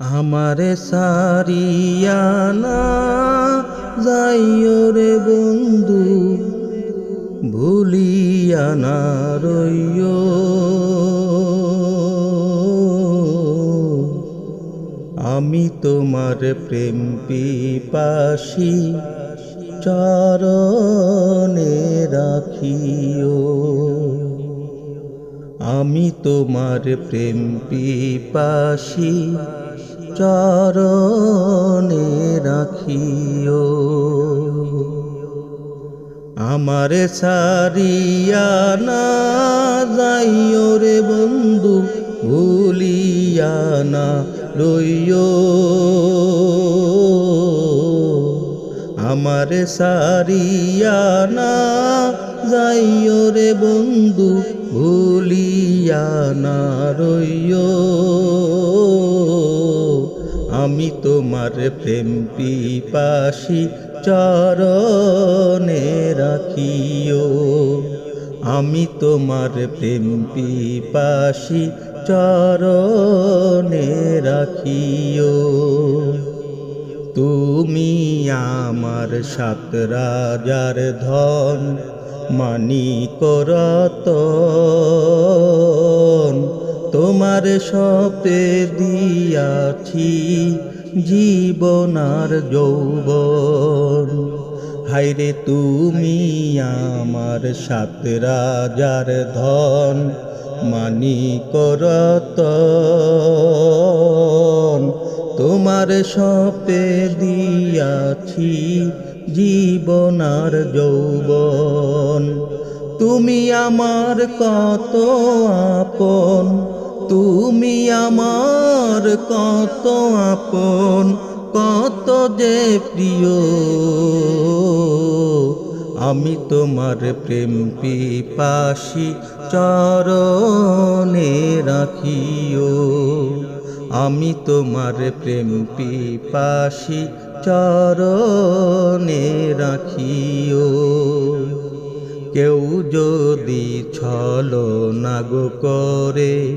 আমারে সারিয়ানা যাইও রে বন্ধু, ভুলিয়া না রইও। আমি তোমার প্রেম পিপাসি চরণে রাখিও। আমি তোমার প্রেম পিপাসি চরণে রাখিও। আমারে সারিয়া না যাইও রে বন্ধু, ভুলিয়া না রইও। আমারে সারিয়া না যাইও রে বন্ধু, ভুলিয়া না রইও। আমি তোমার প্রেম পিপাসি চরণে রাখিও। আমি তোমার প্রেম পিপাসি চরণে রাখিও। তুমি আমার সাত রাজার ধন মানিক রতন তোমার সপে দিয়াছি জীবনার যৌবন। হাইরে তুমি আমার সাত রাজার ধন মানিক রতন তোমার সপে দিয়াছি জীবনার যৌবন। তুমি আমার কত আপন তুমি আমার কত আপন, কত যে প্রিয়। আমি তোমার প্রেম পিপাসি চরণে রাখিও। আমি তোমার প্রেম পিপাসি চরণে রাখিও। কেউ যদি ছল নাগ করে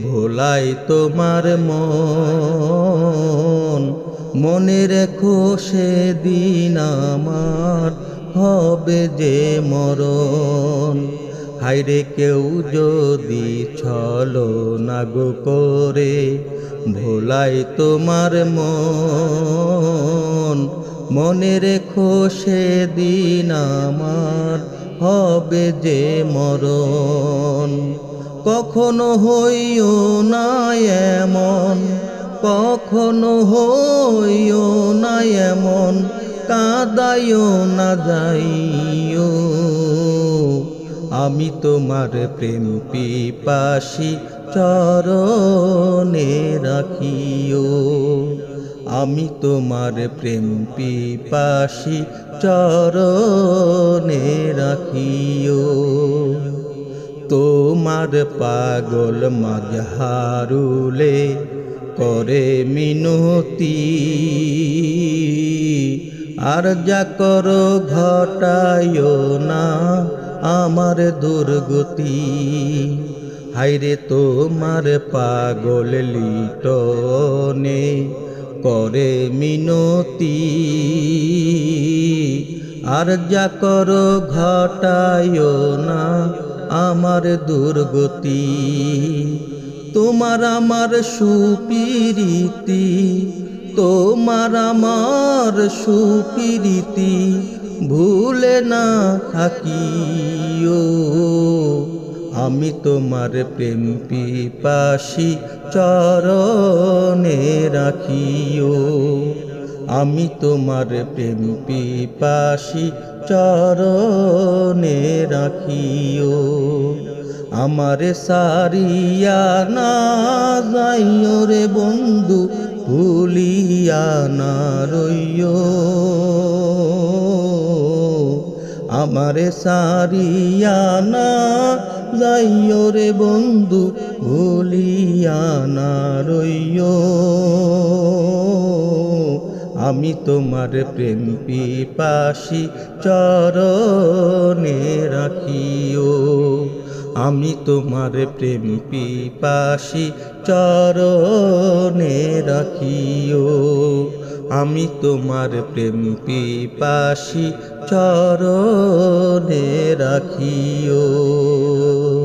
ভোলাই তোমার মন মনে রেখো সেদিন আমার হবে যে মরণ। হাইরে কেউ যদি ছল নাগ করে, ভোলাই তোমার মন মনে রেখো সেদিন আমার হবে যে মরণ। কখনো হইও না এমন, কখনো হইও না এমন, কাদাইও না যাইও। আমি তোমার প্রেম পিপাসি চরণে রাখিও। আমি তোমার প্রেম পিপাসি চরণে রাখিও। তোমার পাগল মাঝহারুলে করে মিনতি। আর যা করো ঘটায় না আমার দুর্গতি। হাইরে তোমার পাগল লিটনে করে মিনতি। আর যা করো ঘটায় না আমার দুর্গতি, তোমার আমার সুপিরিতি, তোমার আমার সুপিরিতি, ভুলে না থাকিও। আমি তোমার প্রেম পিপাসি চরণে রাখিও। আমি তোমার প্রেম পিপাসি চরণে রাখিও। আমার সারিয়া না যাইও রে বন্ধু, ভুলিয়া না রইও। আমার সারিয়া না যাইও রে বন্ধু, ভুলিয়া না রইও। আমি তোমার প্রেম পিপাসি চরণে রাখিও। আমি তোমার প্রেম পিপাসি চরণে রাখিও। আমি তোমার প্রেম পিপাসি চরণে রাখিও।